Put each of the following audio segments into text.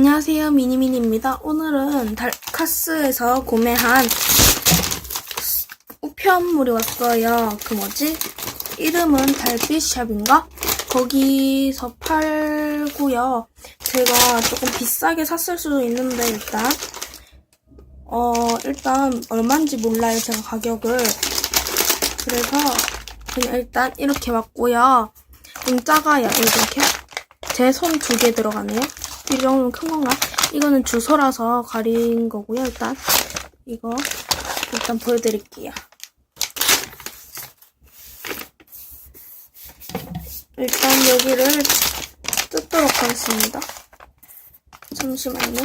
안녕하세요 미니미니입니다. 오늘은 달카스에서 구매한 우편물이 왔어요. 그 뭐지? 이름은 달빛샵인가? 거기서 팔고요. 제가 조금 비싸게 샀을 수도 있는데 일단 어 일단 얼마인지 몰라요 제가 가격을 그래서 그냥 일단 이렇게 왔고요. 좀 작아요 이렇게 제 손 두 개 들어가네요. 이 정도면 큰 건가? 이거는 주소라서 가린 거고요. 일단 이거 일단 보여드릴게요. 일단 여기를 뜯도록 하겠습니다. 잠시만요.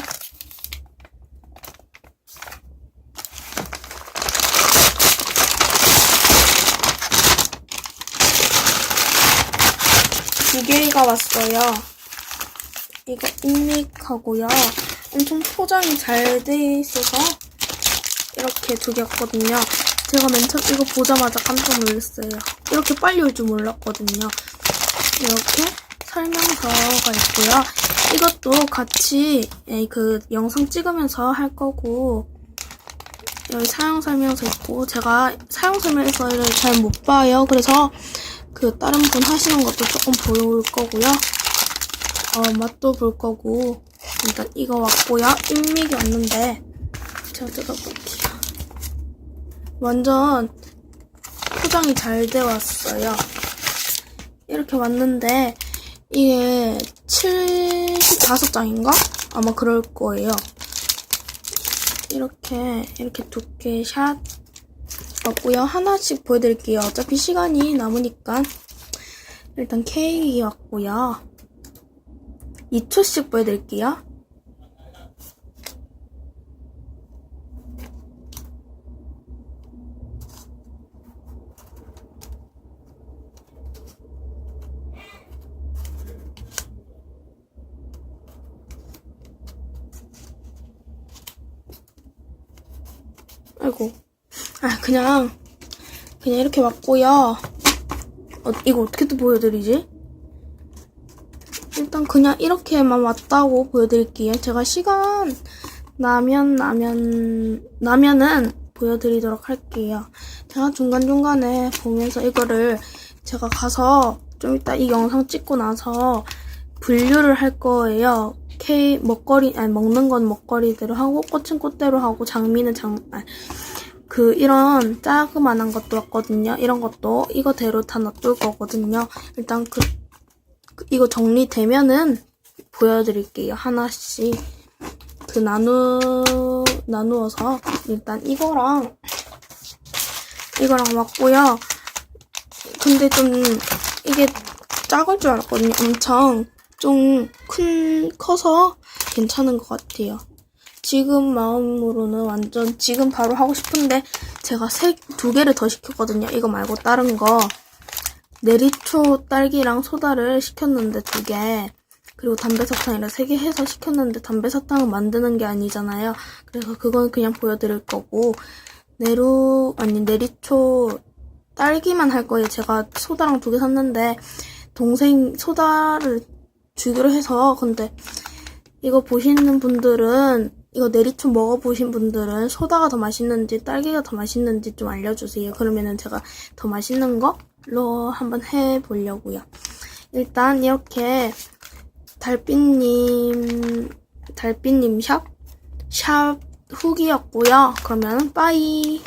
두 개가 왔어요. 이거 인믹하고요. 엄청 포장이 잘 돼 있어서 이렇게 두 개였거든요. 제가 맨 처음 이거 보자마자 깜짝 놀랐어요. 이렇게 빨리 올 줄 몰랐거든요. 이렇게 설명서가 있고요. 이것도 같이 예, 그 영상 찍으면서 할 거고 여기 사용 설명서 있고 제가 사용 설명서를 잘 못 봐요. 그래서 그 다른 분 하시는 것도 조금 보일 거고요. 어, 맛도 볼 거고 일단 이거 왔고요. 인믹이 왔는데 제가 뜯어볼게요. 완전 포장이 잘 돼 왔어요. 이렇게 왔는데 이게 75장인가? 아마 그럴 거예요. 이렇게 이렇게 두께 샷 왔고요. 하나씩 보여드릴게요. 어차피 시간이 남으니까 일단 케이크 왔고요. 2초씩 보여드릴게요. 아이고. 아, 그냥, 그냥 이렇게 왔고요. 어, 이거 어떻게 또 보여드리지? 일단 그냥 이렇게만 왔다고 보여드릴게요. 제가 시간 나면, 나면, 나면은 보여드리도록 할게요. 제가 중간중간에 보면서 이거를 제가 가서 좀 이따 이 영상 찍고 나서 분류를 할 거예요. 케이 먹거리 아니 먹는 건 먹거리대로 하고 꽃은 꽃대로 하고 장미는 장 아니, 그 이런 자그만한 것도 왔거든요. 이런 것도 이거대로 다 놔둘 거거든요. 일단 그, 그 이거 정리되면은 보여드릴게요. 하나씩 그 나누 나누어서 일단 이거랑 이거랑 왔고요. 근데 좀 이게 작을 줄 알았거든요. 엄청 좀 큰 커서 괜찮은 것 같아요. 지금 마음으로는 완전 지금 바로 하고 싶은데 제가 세, 두 개를 더 시켰거든요. 이거 말고 다른 거. 내리초 딸기랑 소다를 시켰는데 두 개. 그리고 담배사탕이랑 세 개 해서 시켰는데 담배사탕은 만드는 게 아니잖아요. 그래서 그건 그냥 보여드릴 거고. 내루, 아니, 내리초 딸기만 할 거예요. 제가 소다랑 두 개 샀는데 동생 소다를 주기로 해서 근데 이거 보시는 분들은 이거 내리초 먹어보신 분들은 소다가 더 맛있는지 딸기가 더 맛있는지 좀 알려주세요. 그러면은 제가 더 맛있는 걸 로 한번 해보려고요. 일단 이렇게 달빛님 달빛님 샵 샵 후기였고요. 그러면 빠이.